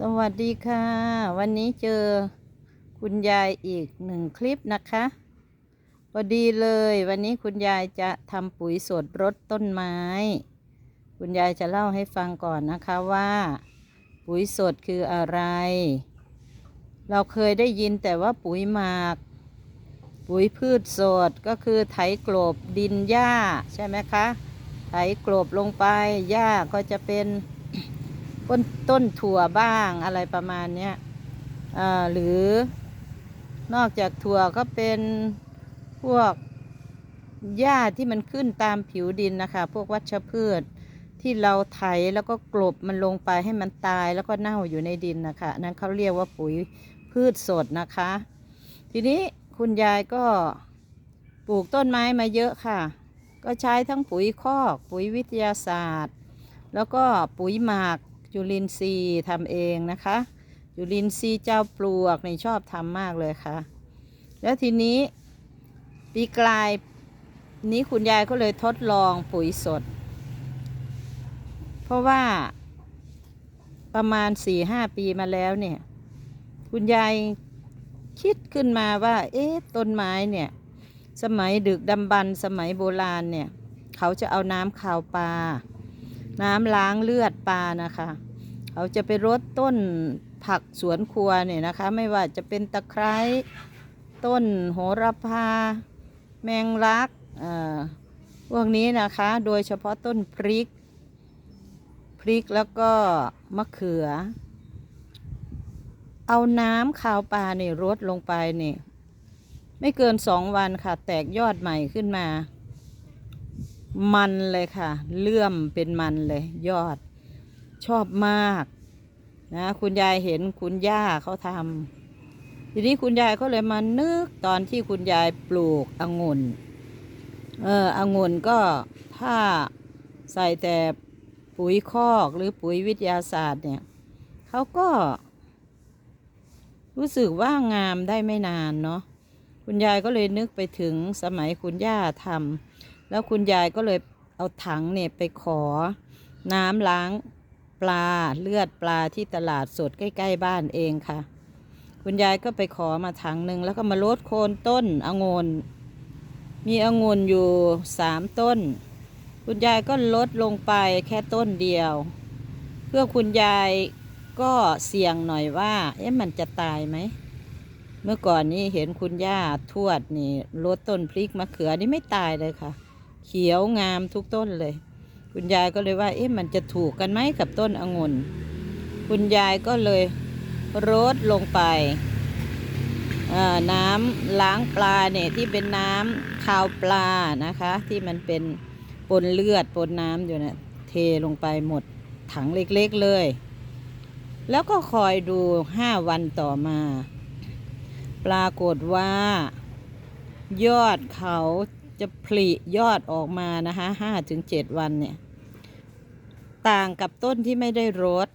สวัสดีค่ะ วันนี้เจอคุณยายอีกหนึ่งคลิปนะคะพอดีเลย วันนี้คุณยายจะทำปุ๋ยสดรดต้นไม้ คุณยายจะเล่าให้ฟังก่อนนะคะว่า ปุ๋ยสดคืออะไร เราเคยได้ยินแต่ว่าปุ๋ยหมาก ปุ๋ยพืชสดก็คือไถกลบดินหญ้าใช่ไหมคะ ไถกลบลงไปหญ้าก็จะเป็น ต้นต้นถั่วบ้างอะไรประมาณเนี้ยหรือนอกจากถั่วก็เป็นพวกหญ้าที่มันขึ้นตามผิวดินนะคะ พวกวัชพืชที่เราไถแล้วก็กลบมันลงไปให้มันตายแล้วก็เน่าอยู่ในดินนะคะ นั้นเขาเรียกว่าปุ๋ยพืชสดนะคะ ทีนี้คุณยายก็ปลูกต้นไม้มาเยอะค่ะ ก็ใช้ทั้งปุ๋ยคอก ปุ๋ยวิทยาศาสตร์ แล้วก็ปุ๋ยหมัก จุลินทรีย์ทำเองนะคะจุลินทรีย์เจ้าปลวกในชอบทำมากเลยค่ะ แล้วทีนี้ปีกลายนี้คุณยายก็เลยทดลองปุ๋ยสด เพราะว่าประมาณสี่ห้าปีมาแล้วเนี่ย คุณยายคิดขึ้นมาว่า เอ๊ะต้นไม้เนี่ย สมัยดึกดำบรรพ์สมัยโบราณเนี่ย เขาจะเอาน้ำขาวปลา น้ำล้างเลือดปลานะคะ เขาจะไปรดต้นผักสวนครัวเนี่ยนะคะ ไม่ว่าจะเป็นตะไคร้ต้นโหระพา แมงลักเอ่อพวกนี้นะคะ โดยเฉพาะต้นพริก พริกแล้วก็มะเขือ เอาน้ำขาวปลาเนี่ยรดลงไปเนี่ยไม่เกินสองวันค่ะ แตกยอดใหม่ขึ้นมา มันเลยค่ะ เลื่อมเป็นมันเลยยอด ชอบมากนะคุณยายเห็นคุณย่าเขาทำทีนี้คุณยายก็เลยมานึกตอนที่คุณยายปลูกองุ่นเออองุ่นก็ถ้าใส่แต่ปุ๋ยคอกหรือปุ๋ยวิทยาศาสตร์เนี่ยเขาก็ รู้สึกว่างามได้ไม่นานเนาะคุณยายก็เลยนึกไปถึงสมัยคุณย่าทำแล้วคุณยายก็เลยเอาถังเนี่ยไปขอน้ำล้าง ปลาเลือดปลาที่ตลาดสดใกล้ ๆ บ้านเองค่ะ คุณยายก็ไปขอมาถังหนึ่งแล้วก็มาลดโคนต้นองุ่นมีองุ่นอยู่สามต้น คุณยายก็ลดลงไปแค่ต้นเดียว เพื่อคุณยายก็เสี่ยงหน่อยว่า เอ๊ะมันจะตายไหม เมื่อก่อนนี้เห็นคุณย่าทวดนี่ลดต้นพริกมะเขือนี่ไม่ตายเลยค่ะ เขียวงามทุกต้นเลย คุณยายก็เลยว่า เอ๊ะมันจะถูกกันไหมกับต้นองุ่น คุณยายก็เลยรดลงไปน้ำล้างปลาเนี่ยที่เป็นน้ำคาวปลานะคะ ที่มันเป็นปนเลือดปนน้ำอยู่เนี่ยเทลงไปหมดถังเล็กๆเลย แล้วก็คอยดูห้าวันต่อมา ปรากฏว่า ยอดเขาจะผลิยอดออกมานะคะห้าถึงเจ็ดวันเนี่ย ต่างกับต้นที่ไม่ได้รด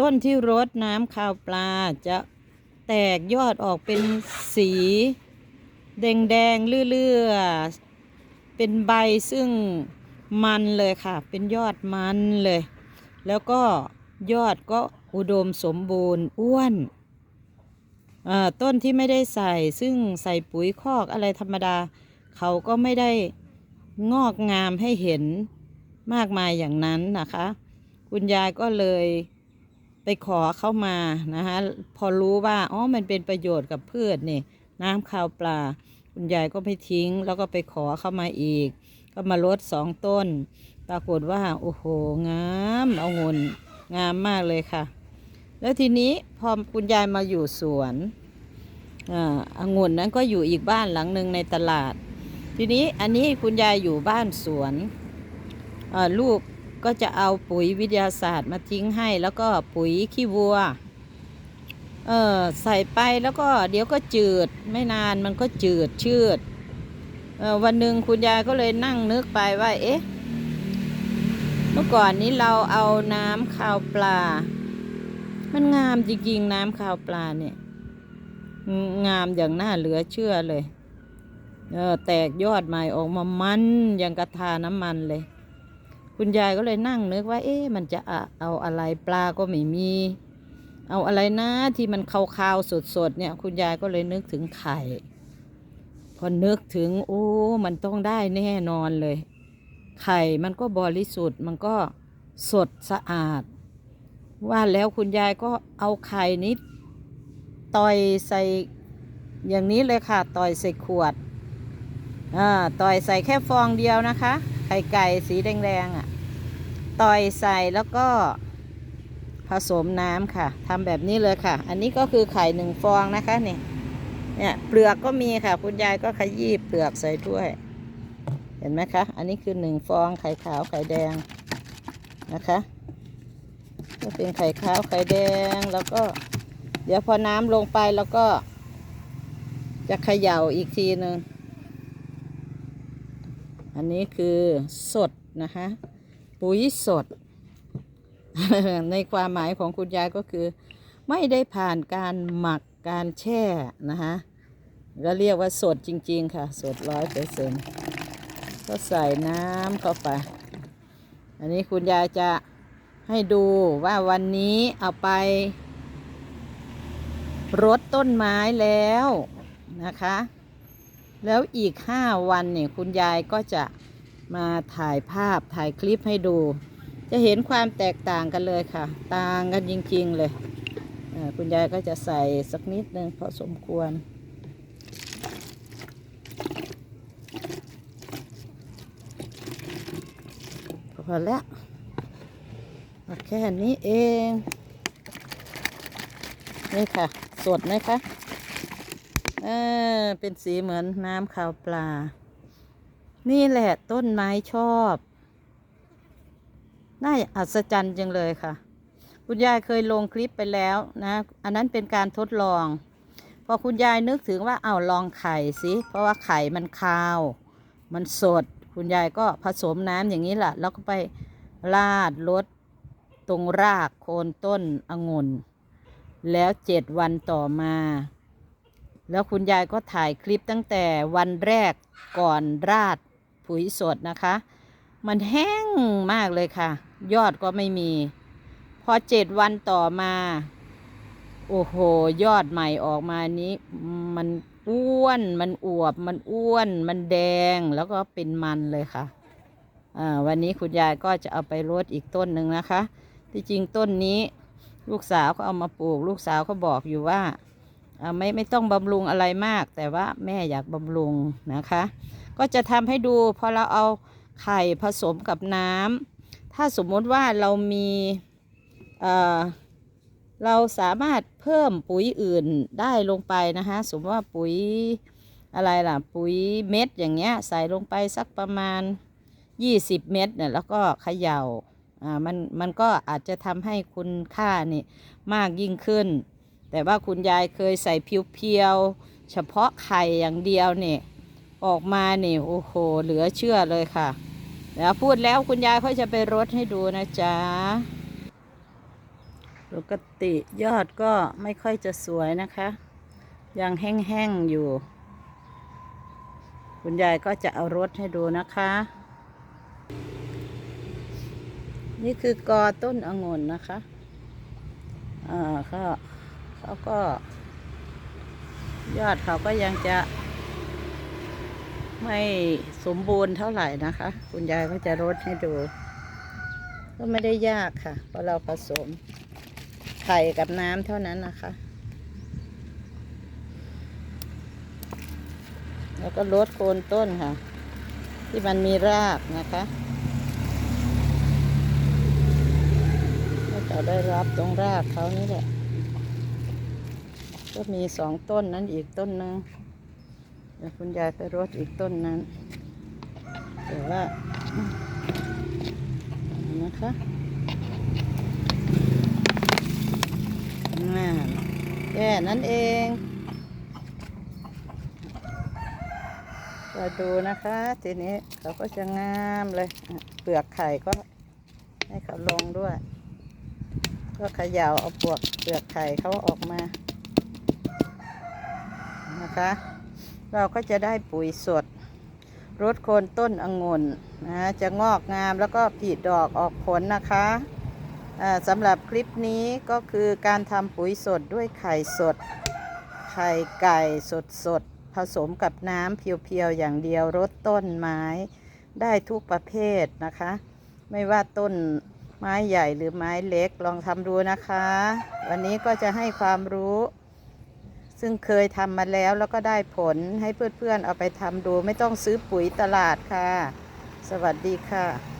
ต้นที่รดน้ำข้าวปลาจะแตกยอดออกเป็นสี แดงแดงๆเลื่อๆ เป็นใบซึ่งมันเลยค่ะ เป็นยอดมันเลย แล้วก็ยอดก็อุดมสมบูรณ์อ้วนต้นที่ไม่ได้ใส่ซึ่งใส่ปุ๋ยคอกอะไรธรรมดา เขาก็ไม่ได้งอกงามให้เห็น มากมายอย่างนั้นนะคะ คุณยายก็เลยไปขอเข้ามานะคะพอรู้ว่าอ๋อมันเป็นประโยชน์กับพืชนี่น้ำข้าวปลา คุณยายก็ไม่ทิ้ง แล้วก็ไปขอเข้ามาอีก ก็มาลดสองต้น ปรากฏว่าโอ้โหงามเอางุนงามมากเลยค่ะ แล้วทีนี้พอคุณยายมาอยู่สวนอาองุ่นนั้นก็อยู่อีกบ้านหลังหนึ่งในตลาด ทีนี้อันนี้คุณยายอยู่บ้านสวน ลูกก็จะเอาปุ๋ยวิทยาศาสตร์มาทิ้งให้ แล้วก็ปุ๋ยขี้วัว เออใส่ไปแล้วก็เดี๋ยวก็จืดไม่นานมันก็จืดชืดเออวันหนึ่งคุณยายก็เลยนั่งนึกไปว่า เอ๊ะ เมื่อก่อนนี้เราเอาน้ำข้าวปลา มันงามจริงๆน้ำข้าวปลาเนี่ย งามอย่างน่าเหลือเชื่อเลย เออแตกยอดใหม่ออกมามันอย่างกระทาน้ำมันเลย คุณยายก็เลยนั่งนึกว่า เอ๊ะมันจะเอาอะไรปลาก็ไม่มี เอาอะไรนะที่มันคาวๆสดๆเนี่ย คุณยายก็เลยนึกถึงไข่ พอนึกถึงโอ้ มันต้องได้แน่นอนเลย ไข่มันก็บริสุทธิ์มันก็สดสะอาด ว่าแล้วคุณยายก็เอาไข่นี้ต่อยใส่อย่างนี้เลยค่ะ ต่อยใส่ขวดอ่าต่อยใส่แค่ฟองเดียวนะคะ ไข่ไก่สีแดงๆอะต่อยใส่แล้วก็ผสมน้ำค่ะทำแบบนี้เลยค่ะ อันนี้ก็คือไข่หนึ่งฟองนะคะเนี่ยเนี่ยเปลือกก็มีค่ะ คุณยายก็ขยี้เปลือกใส่ถ้วย เห็นไหมคะ อันนี้คือหนึ่งฟองไข่ขาวไข่แดงนะคะก็เป็นไข่ขาวไข่แดงแล้วก็ เดี๋ยวพอน้ำลงไปแล้วก็ จะเขย่าอีกทีหนึ่ง อันนี้คือสดนะคะ ปุ๋ยสด ในความหมายของคุณยายก็คือ ไม่ได้ผ่านการหมักการแช่นะคะก็เรียกว่าสดจริง ๆ ค่ะ สดร้อยเปอร์เซ็นต์ก็ใส่น้ำเข้าไป อันนี้คุณยายจะให้ดูว่าวันนี้เอาไปรดต้นไม้แล้วนะคะ แล้วอีกห้าวันเนี่ยคุณยายก็จะมาถ่ายภาพถ่ายคลิปให้ดู จะเห็นความแตกต่างกันเลยค่ะ ต่างกันจริง ๆ เลยคุณยายก็จะใส่สักนิดนึงพอสมควร พอแล้วแค่นี้เอง นี่ค่ะ สดไหมคะ เออ เป็นสีเหมือนน้ำขาวปลา นี่แหละต้นไม้ชอบ น่าอัศจรรย์จังเลยค่ะ คุณยายเคยลงคลิปไปแล้วนะ อันนั้นเป็นการทดลอง พอคุณยายนึกถึงว่าเอาลองไข่สิ เพราะว่าไข่มันคาว มันสด คุณยายก็ผสมน้ำอย่างนี้แหละ แล้วก็ไปราดลดตรงรากโคนต้นองุ่น แล้วเจ็ดวันต่อมา แล้วคุณยายก็ถ่ายคลิปตั้งแต่วันแรกก่อนราดปุ๋ยสดนะคะ มันแห้งมากเลยค่ะ ยอดก็ไม่มี พอเจ็ดวันต่อมา โอ้โห ยอดใหม่ออกมานี้ มันอ้วน มันอวบ มันอ้วน มันแดง แล้วก็เป็นมันเลยค่ะ วันนี้คุณยายก็จะเอาไปรดอีกต้นหนึ่งนะคะ ที่จริงต้นนี้ ลูกสาวเขาเอามาปลูก ลูกสาวเขาบอกอยู่ว่า ไม่ไม่ต้องบำรุงอะไรมาก แต่ว่าแม่อยากบำรุงนะคะ ก็จะทำให้ดูพอเราเอาไข่ผสมกับน้ำถ้าสมมติว่าเรามีเอ่อเราสามารถเพิ่มปุ๋ยอื่นได้ลงไปนะคะ สมมติว่าปุ๋ยอะไรล่ะ ปุ๋ยเม็ดอย่างเงี้ยใส่ลงไปสักประมาณ 20 เม็ดเนี่ยแล้วก็เขย่าอ่ามันมันก็อาจจะทำให้คุณค่านี่มากยิ่งขึ้น แต่ว่าคุณยายเคยใส่เพียวๆเฉพาะไข่อย่างเดียวเนี่ยออกมาเนี่ยโอ้โหเหลือเชื่อเลยค่ะแล้วพูดแล้วคุณยายเขาจะไปรดให้ดูนะจ๊ะปกติยอดก็ไม่ค่อยจะสวยนะคะ ยังแห้งๆอยู่ คุณยายก็จะเอารดให้ดูนะคะ นี่คือกอต้นองุ่นนะคะอ่าเขา เขาก็ ยอดเขาก็ยังจะ ไม่สมบูรณ์เท่าไหร่นะคะ คุณยายก็จะรดให้ดู ก็ไม่ได้ยากค่ะ เพราะเราผสมไข่กับน้ำเท่านั้นนะคะ แล้วก็ลดโคนต้นค่ะ ที่มันมีรากนะคะก็จะได้รับตรงรากเขานี่แหละ ก็มีสองต้นนั้นอีกต้นหนึงเดี๋ยวคุณยายไปรดอีกต้นนั้นแต่ว่านะคะน่าแค่นั้นเองก็ดูนะคะ ทีนี้เขาก็จะงามเลย เปลือกไข่ก็ให้เขาลงด้วย ก็เขย่าเอาปวกเปลือกไข่เขาออกมา นะคะ เราก็จะได้ปุ๋ยสดรดโคนต้นองุ่นนะจะงอกงามแล้วก็ผลิดอกออกผลนะคะสำหรับคลิปนี้ก็คือการทำปุ๋ยสดด้วยไข่สด ไข่ไก่สดสดๆผสมกับน้ำเพียวๆอย่างเดียวรดต้นไม้ได้ทุกประเภทนะคะ ไม่ว่าต้นไม้ใหญ่หรือไม้เล็กลองทำดูนะคะ วันนี้ก็จะให้ความรู้ ซึ่งเคยทำมาแล้วแล้วก็ได้ผลให้เพื่อนๆเอาไปทำดู ไม่ต้องซื้อปุ๋ยตลาดค่ะ สวัสดีค่ะ